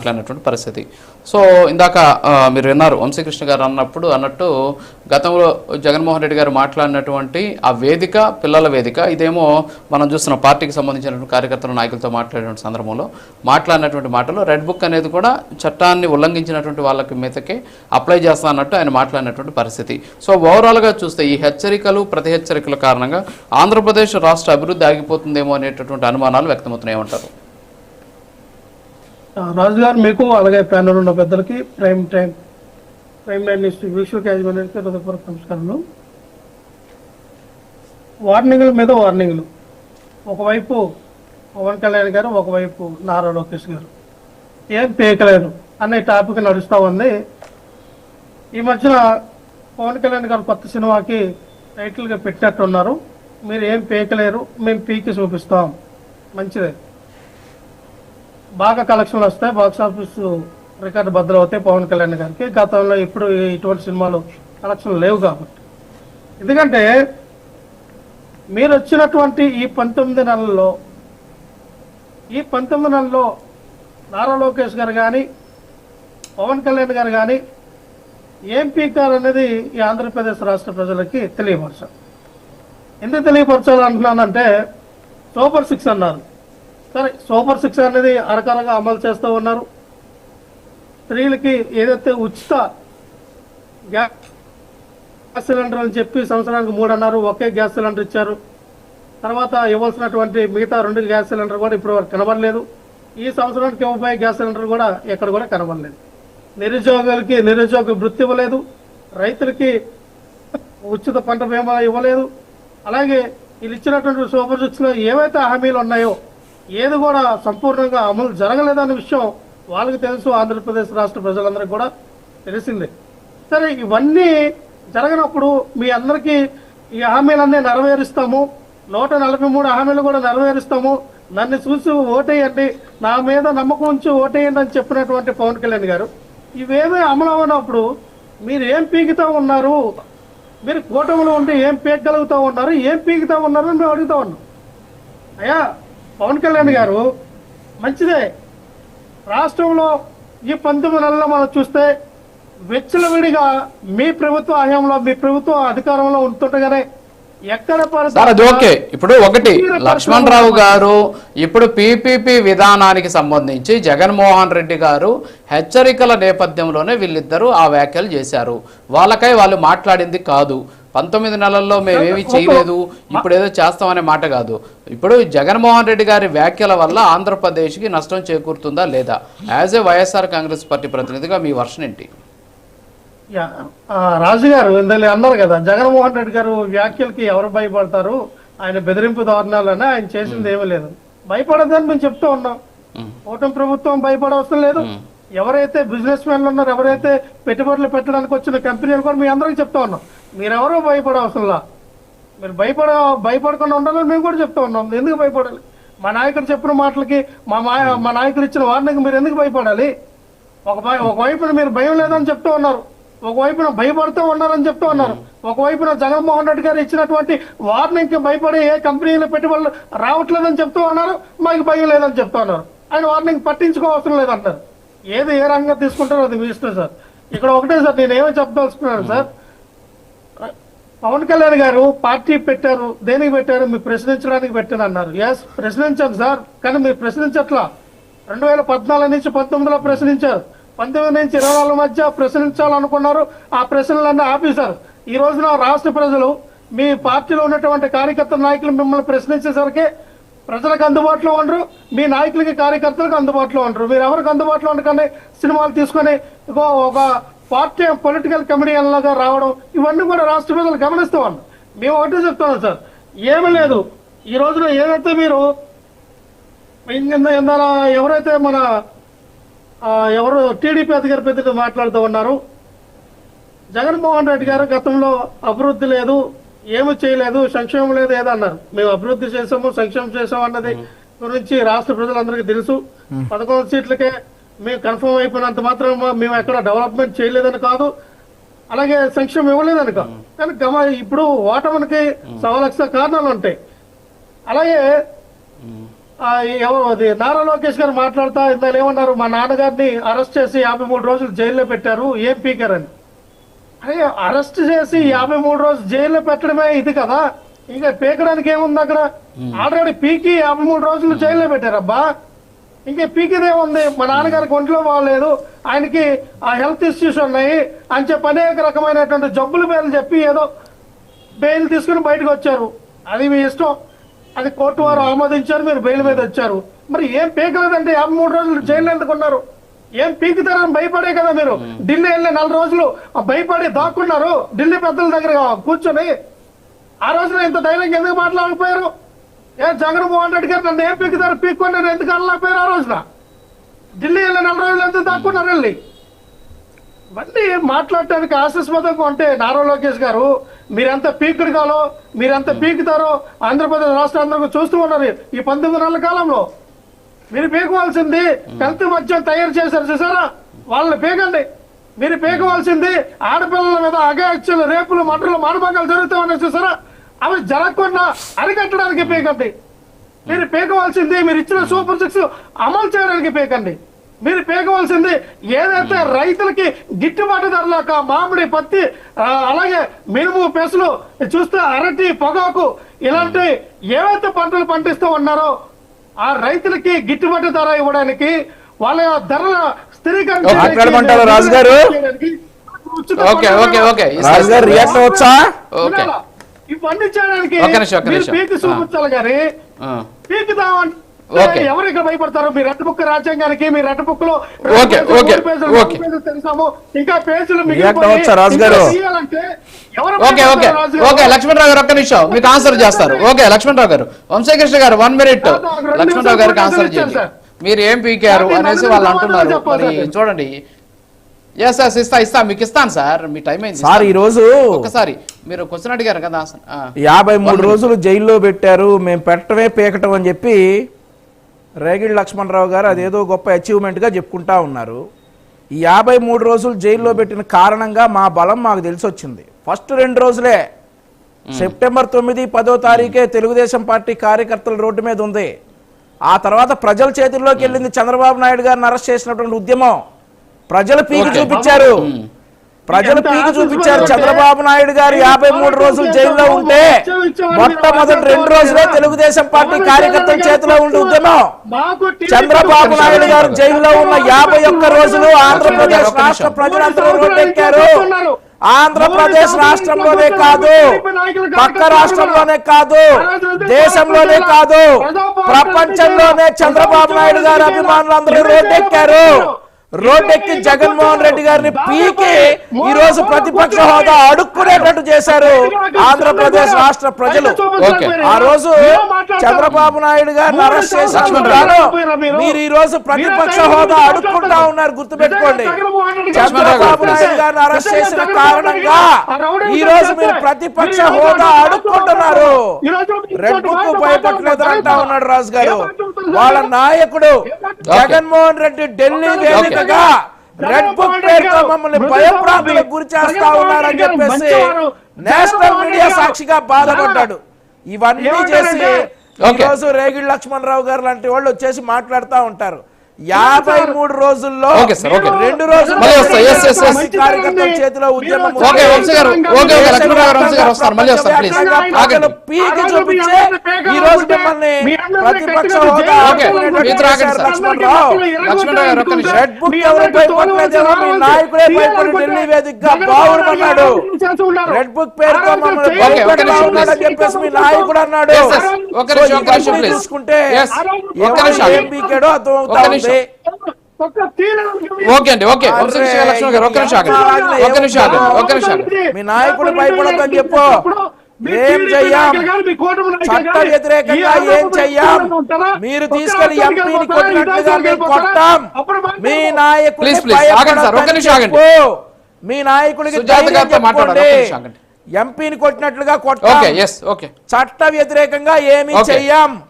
మాట్లాడినటువంటి పరిస్థితి. సో ఇందాక మీరు విన్నారు వంశీకృష్ణ గారు అన్నప్పుడు అన్నట్టు గతంలో జగన్మోహన్ రెడ్డి గారు మాట్లాడినటువంటి ఆ వేదిక పిల్లల వేదిక ఇదేమో మనం చూస్తున్న పార్టీకి సంబంధించినటువంటి కార్యకర్తల నాయకులతో మాట్లాడినటువంటి సందర్భంలో మాట్లాడినటువంటి మాటలు రెడ్ బుక్ అనేది కూడా చట్టాన్ని ఉల్లంఘించినటువంటి వాళ్ళకి మీదకే అప్లై చేస్తా అన్నట్టు ఆయన మాట్లాడినటువంటి పరిస్థితి. సో ఓవరాల్గా చూస్తే ఈ హెచ్చరికలు ప్రతి హెచ్చరికల కారణంగా ఆంధ్రప్రదేశ్ రాష్ట్ర అభివృద్ధి ఆగిపోతుందేమో అనేటటువంటి అనుమానాలు వ్యక్తమవుతున్నాయి ఉంటారు రాజు గారు మీకు అలాగే ప్యానల్ ఉన్న పెద్దలకి prime time prime line news విశ్వ యాజమాన్యానికి హృదయపూర్వక నమస్కారాలు వార్నింగ్ల మీద వార్నింగ్లు. ఒకవైపు పవన్ కళ్యాణ్ గారు ఒకవైపు నారా లోకేష్ గారు. ఏం పేకలేరు అనే టాపిక్ నడుస్తూ ఉంది. ఈ మధ్యన పవన్ కళ్యాణ్ గారు కొత్త సినిమాకి టైటిల్గా పెట్టినట్టున్నారు. మీరు ఏం పీకలేరు మేము పీకి చూపిస్తాం. మంచిదే. బాగా కలెక్షన్లు వస్తాయి. బాక్స్ ఆఫీస్ రికార్డు భద్రవుతాయి పవన్ కళ్యాణ్ గారికి. గతంలో ఇప్పుడు ఇటువంటి సినిమాలు కలెక్షన్లు లేవు కాబట్టి. ఎందుకంటే మీరు వచ్చినటువంటి ఈ పంతొమ్మిది నెలల్లో ఈ పంతొమ్మిది నెలల్లో నారా లోకేష్ గారు కానీ పవన్ కళ్యాణ్ గారు కానీ ఏం పీకారు అనేది ఈ ఆంధ్రప్రదేశ్ రాష్ట్ర ప్రజలకి తెలియపరచాలి. ఎందుకు తెలియపరచాలి అంటున్నానంటే సూపర్ సిక్స్ అన్నారు. సరే సూపర్ సిక్స్ అనేది అరకాలంగా అమలు చేస్తూ ఉన్నారు. స్త్రీలకి ఏదైతే ఉచిత గ్యాస్ సిలిండర్ అని చెప్పి సంవత్సరానికి మూడు అన్నారు ఒకే గ్యాస్ సిలిండర్ ఇచ్చారు. తర్వాత ఇవ్వాల్సినటువంటి మిగతా రెండు గ్యాస్ సిలిండర్ కూడా ఇప్పుడు వరకు కనబడలేదు. ఈ సంవత్సరానికి ఇవ్వబోయే గ్యాస్ సిలిండర్ కూడా ఎక్కడ కూడా కనబడలేదు. నిరుద్యోగులకి నిరుద్యోగ వృత్తి ఇవ్వలేదు. రైతులకి ఉచిత పంట బీమా ఇవ్వలేదు. అలాగే వీళ్ళు ఇచ్చినటువంటి సూపర్ సిక్స్లో ఏవైతే హామీలు ఉన్నాయో ఏది కూడా సంపూర్ణంగా అమలు జరగలేదనే విషయం వాళ్ళకి తెలుసు ఆంధ్రప్రదేశ్ రాష్ట్ర ప్రజలందరికీ కూడా తెలిసిందే. సరే ఇవన్నీ జరగనప్పుడు మీ అందరికీ ఈ హామీలన్నీ నెరవేరుస్తాము. నూట నలభై మూడు హామీలు కూడా నెరవేరుస్తాము. నన్ను చూసి ఓటేయండి నా మీద నమ్మకం ఉంచి ఓటేయండి అని చెప్పినటువంటి పవన్ కళ్యాణ్ గారు ఇవేమీ అమలు అవ్వనప్పుడు మీరు ఏం పీకుతా ఉన్నారు? మీరు కూటమిలో ఉంటే ఏం పీకగలుగుతా ఉన్నారు? ఏం పీకుతా ఉన్నారు అని మేము అడుగుతా ఉన్నాం. అయ్యా పవన్ కళ్యాణ్ గారు మంచిదే. రాష్ట్రంలో ఈ పంతొమ్మిది నెలల్లో మనం చూస్తే విచ్చలవిడిగా మీ ప్రభుత్వ హయాంలో మీ ప్రభుత్వం అధికారంలో ఉంటుండగానే ఎక్కడ సార్ ఓకే. ఇప్పుడు ఒకటి లక్ష్మణ్ రావు గారు ఇప్పుడు పీపీపీ విధానానికి సంబంధించి జగన్మోహన్ రెడ్డి గారు హెచ్చరికల నేపథ్యంలోనే వీళ్ళిద్దరూ ఆ వ్యాఖ్యలు చేశారు. వాళ్ళకై వాళ్ళు మాట్లాడింది కాదు. పంతొమ్మిది నెలల్లో మేమేమీ చేయలేదు. ఇప్పుడు ఏదో చేస్తామనే మాట కాదు. ఇప్పుడు జగన్మోహన్ రెడ్డి గారి వ్యాఖ్యల వల్ల ఆంధ్రప్రదేశ్కి నష్టం చేకూరుతుందా లేదా? As a YSR Congress party ప్రతినిధిగా మీ వర్షన్ ఏంటి? రాజు గారు అన్నారు కదా జగన్మోహన్ రెడ్డి గారు వ్యాఖ్యలకి ఎవరు భయపడతారు? ఆయన బెదిరింపు దారుణాలని ఆయన చేసింది ఏమీ లేదు. భయపడదని మేము చెప్తూ ఉన్నాం. కూటమి ప్రభుత్వం భయపడవసరం లేదు. ఎవరైతే బిజినెస్ మ్యాన్లు ఉన్నారో ఎవరైతే పెట్టుబడులు పెట్టడానికి వచ్చిన కంపెనీలు కూడా మీ అందరికీ చెప్తా ఉన్నాం. మీరెవరు భయపడవసరంలా. మీరు భయపడ భయపడకుండా ఉండాలని మేము కూడా చెప్తా ఉన్నాం. ఎందుకు భయపడాలి? మా నాయకుడు చెప్పిన మాటలకి మా మా- మా నాయకుడు ఇచ్చిన వార్నింగ్ మీరు ఎందుకు భయపడాలి? ఒక భయ- ఒకవైపున మీరు భయం లేదని చెప్తూ ఉన్నారు. ఒకవైపున భయపడుతూ ఉన్నారని చెప్తూ ఉన్నారు. ఒకవైపున జగన్మోహన్ రెడ్డి గారు ఇచ్చినటువంటి వార్నింగ్కి భయపడి ఏ కంపెనీలో పెట్టుబడులు రావట్లేదని చెప్తూ ఉన్నారు. మాకు భయం లేదని చెప్తూ ఉన్నారు. ఆయన వార్నింగ్ పట్టించుకోవసరం లేదంటారు. ఏది ఏ రంగం తీసుకుంటారో అది మీ ఇష్టం సార్. ఇక్కడ ఒకటే సార్ నేను ఏమో చెప్పదలుచుకున్నాను సార్. పవన్ కళ్యాణ్ గారు పార్టీ పెట్టారు దేనికి పెట్టారు మీరు ప్రశ్నించడానికి పెట్టాను అన్నారు. ఎస్ ప్రశ్నించాను సార్ కానీ మీరు ప్రశ్నించట్లా. రెండు వేల పద్నాలుగు నుంచి పంతొమ్మిదిలో ప్రశ్నించారు. పంతొమ్మిది నుంచి ఇరవై నాలుగు మధ్య ప్రశ్నించాలనుకున్నారు. ఆ ప్రశ్నలన్నీ ఆపేశారు. ఈ రోజున రాష్ట్ర ప్రజలు మీ పార్టీలో ఉన్నటువంటి కార్యకర్త నాయకులు మిమ్మల్ని ప్రశ్నించేసరికి ప్రజలకు అందుబాటులో ఉండరు మీ నాయకులకి కార్యకర్తలకు అందుబాటులో ఉండరు. మీరు ఎవరికి అందుబాటులో ఉండకండి సినిమాలు తీసుకొని ఒక పార్టీ పొలిటికల్ కమెడియన్ లాగా రావడం ఇవన్నీ కూడా రాష్ట్ర ప్రజలు గమనిస్తూ ఉన్నారు. మేము ఒకటే చెప్తున్నాం సార్ ఏమీ లేదు. ఈ రోజున ఏదైతే మీరు ఇంద- ఇందాల ఎవరైతే మన ఎవరు టీడీపీ అధికారి పెద్దలు మాట్లాడుతూ ఉన్నారు జగన్మోహన్ రెడ్డి గారు గతంలో అభివృద్ధి లేదు ఏమి చేయలేదు సంక్షేమం లేదు ఏదన్నారు. మేము అభివృద్ధి చేసాము సంక్షేమం చేసాము అన్నది గురించి రాష్ట్ర ప్రజలందరికీ తెలుసు. పదకొండు సీట్లకే మేము కన్ఫర్మ్ అయిపోయినంత మాత్రం మేము ఎక్కడ డెవలప్మెంట్ చేయలేదని కాదు. అలాగే సంక్షేమం ఇవ్వలేదని కాదు. కానీ గమ ఇప్పుడు ఓటమికి సవా లక్ష కారణాలు ఉంటాయి అలాగే ఎవరు అది నారా లోకేష్ గారు మాట్లాడుతా ఇందాక ఏమన్నారు మా నాన్నగారిని అరెస్ట్ చేసి యాభై మూడు రోజులు జైల్లో పెట్టారు ఏం పీకర్ అని అరే అరెస్ట్ చేసి యాభై మూడు రోజులు జైల్లో పెట్టడమే ఇది కదా? ఇంకా పీకడానికి ఏముంది అక్కడ? ఆల్రెడీ పీకి యాభై మూడు రోజులు జైల్లో పెట్టారబ్బా. ఇంకా పీకిదే ఉంది. మా నాన్నగారికి ఒంట్లో బాగలేదు. ఆయనకి ఆ హెల్త్ ఇష్యూస్ ఉన్నాయి. అని చెప్పి అనేక రకమైనటువంటి జబ్బుల పేర్లు చెప్పి ఏదో బెయిల్ తీసుకుని బయటకు వచ్చారు. అది మీ ఇష్టం. అది కోర్టు వారు ఆమోదించారు. మీరు బెయిల్ మీద వచ్చారు. మరి ఏం పీకలేదంటే యాభై మూడు రోజులు జైలు ఎందుకున్నారు ఏం పీకుతారని భయపడే కదా మీరు. ఢిల్లీ వెళ్ళి నెల రోజులు భయపడి దాక్కున్నారు. ఢిల్లీ పెద్దల దగ్గర కూర్చొని ఆ రోజున ఇంత ధైర్యంగా ఎందుకు మాట్లాడకపోయారు? ఏ జగన్మోహన్ రెడ్డి గారు నన్ను ఏం పీకుతారు పీక్కొని నేను ఎందుకు అనలేకపోయారు ఆ రోజున? ఢిల్లీ వెళ్ళి నెల రోజులు ఎందుకు దాక్కున్నారు వెళ్ళి? ఇవన్నీ మాట్లాడటానికి ఆశాస్పదంగా ఉంటే నారా లోకేష్ గారు మీరెంత పీకుడు కాలో మీరెంత పీకుతారో ఆంధ్రప్రదేశ్ రాష్ట్ర అందరూ చూస్తూ ఉన్నారు. ఈ పంతొమ్మిది నెలల కాలంలో మీరు పీకవలసింది హెల్త్ మద్యం తయారు చేశారు చూసారా? వాళ్ళని పీకండి. మీరు పీకవలసింది ఆడపిల్లల మీద అగాయత్యులు రేపులు మటలు మానభంగాలు జరుగుతూ ఉన్నాయి చూసారా? అవి జరగకుండా అరికట్టడానికి పీకండి. మీరు పీకవలసింది మీరు ఇచ్చిన సూపర్ సిక్స్ అమలు చేయడానికి పీకండి. మీరు పీకవలసింది ఏదైతే రైతులకి గిట్టుబాటు ధర లేక మామిడి పత్తి అలాగే మినుము పెసలు చూస్తే అరటి పొగాకు ఇలాంటి ఏవైతే పంటలు పండిస్తూ ఉన్నారో ఆ రైతులకి గిట్టుబాటు ధర ఇవ్వడానికి వాళ్ళ ధరల స్థిరీకరణ రాజు గారు? Okay okay okay. రాజు గారు రియాక్ట్ ఓకే? ఇవన్నీ చేయడానికి. పీకి చూపించాలి కానీ. పీకుదామని ఓకే. ఎవరు ఇక్కడ భయపడతారు? మీ రెడ్ బుక్ రాజ్యాంగానికి మీ రెడ్ బుక్లో తెలిసాము. ఇంకా పేజీలు ఓకే ఓకే? ఓకే లక్ష్మణరావు గారు ఒక్క నిమిషం. మీకు ఆన్సర్ చేస్తారు. ఓకే లక్ష్మణరావు గారు. వంశీకృష్ణ గారు వన్ మినిట్ లక్ష్మణరావు గారికి ఆన్సర్ చేయండి. మీరు ఏం పీకారు అనేసి వాళ్ళు అంటున్నారు. చెప్పాలి మరి. చూడండి ఎస్ ఎస్ ఇస్తా ఇస్తా మీకు ఇస్తాను సార్. మీ టైం అయింది సార్ ఈ రోజు ఒకసారి మీరు క్వశ్చన్ అడిగారు కదా. యాభై మూడు రోజులు జైల్లో పెట్టారు మేము పెట్టడమే పీకటం అని చెప్పి రేగిడి లక్ష్మణరావు గారు అదేదో గొప్ప అచీవ్మెంట్గా చెప్పుకుంటా ఉన్నారు. ఈ యాభై మూడు రోజులు జైల్లో పెట్టిన కారణంగా మా బలం మాకు తెలిసి వచ్చింది ఫస్ట్ రెండు రోజులే. సెప్టెంబర్ తొమ్మిది పదో తారీఖే తెలుగుదేశం పార్టీ కార్యకర్తల రోడ్డు మీద ఉంది. ఆ తర్వాత ప్రజల చేతుల్లోకి వెళ్ళింది చంద్రబాబు నాయుడు గారిని అరెస్ట్ చేసినటువంటి ఉద్యమం. ప్రజలు పీకి. చూపించారు. ప్రజలు పీకి చూపించారు. చంద్రబాబు నాయుడు గారు యాభై మూడు రోజులు జైల్లో ఉంటే మొట్టమొదటి రెండు రోజులే తెలుగుదేశం పార్టీ కార్యకర్తల చేతిలో ఉండి ఉద్యమం చంద్రబాబు నాయుడు గారు జైల్లో ఉన్న యాభై ఒక్క రోజులు ఆంధ్రప్రదేశ్ రాష్ట్ర ప్రజలందరూ రోడ్డెక్కారు ఆంధ్రప్రదేశ్ రాష్ట్రంలోనే కాదు. పక్క రాష్ట్రంలోనే కాదు. దేశంలోనే కాదు. ప్రపంచంలోనే చంద్రబాబు నాయుడు గారు అభిమానులందరూ రోడ్డెక్కారు రోడ్డెక్కి జగన్మోహన్ రెడ్డి గారిని పీకి ఈ రోజు ప్రతిపక్ష హోదా అడుక్కునేటట్టు చేశారు ఆంధ్రప్రదేశ్ రాష్ట్ర ప్రజలు. ఆ రోజు చంద్రబాబు నాయుడు గారిని అరెస్ట్ గాను మీరు ఈ రోజు ప్రతిపక్ష హోదా అడుక్కుంటా ఉన్నారు. గుర్తుపెట్టుకోండి. చంద్రబాబు నాయుడు గారిని అరెస్ట్ చేసిన కారణంగా ఈ రోజు మీరు ప్రతిపక్ష హోదా అడుక్కుంటున్నారు. రెడ్ బుక్ భయపడలేదు అంటా ఉన్నాడు రాజు గారు వాళ్ళ నాయకుడు జగన్మోహన్ రెడ్డి ఢిల్లీ వేదికగా రెడ్ బుక్ పేరుతో మమ్మల్ని భయప్రాంతులకు గురి చేస్తా ఉన్నారని చెప్పేసి నేషనల్ మీడియా సాక్షిగా బాధపడ్డాడు. ఇవన్నీ చేసి ఈ ఓకే. రోజు రేగిడి లక్ష్మణరావు గారు లాంటి వాళ్ళు వచ్చేసి మాట్లాడుతూ ఉంటారు. యాభై మూడు రోజుల్లో. రెండు రోజులు చేతిలో ఉద్యమం పీకి చూపించే ఈ రోజు మిమ్మల్ని ప్రతిపక్ష నాయకుడే భయపడి ఢిల్లీ వేదికగా బావురమన్నాడు. రెడ్ బుక్ పేరుతో మమ్మల్ని చెప్పేసి మీ నాయకుడు అన్నాడు. నిమిషం, నిమిషం, నిమిషం. ఉంది. ఓకే అండి ఓకే. వంశీ కృష్ణ గారు లక్ష్మణ్ గారు ఒక్క నిమిషం ఆగండి. ఒక్క నిమిషం ఆగండి ఒక్క నిమిషం ఆగండి. మీ నాయకుడు భయపడొద్దని చెప్పు. ఏం చెయ్యం? చట్ట వ్యతిరేకంగా ఏం చెయ్యం? మీరు తీసుకెళ్ళి ఎంపీని కొట్టినట్లుగా మేము కొట్టాం మీ నాయకుడు ఆగండి సార్, ఒక్క నిమిషం ఆగండి. మీ నాయకుడికి మాట్లాడాలి, ఎంపీని కొట్టినట్లుగా కొట్టాం. చట్ట వ్యతిరేకంగా ఏమీ. చెయ్యం.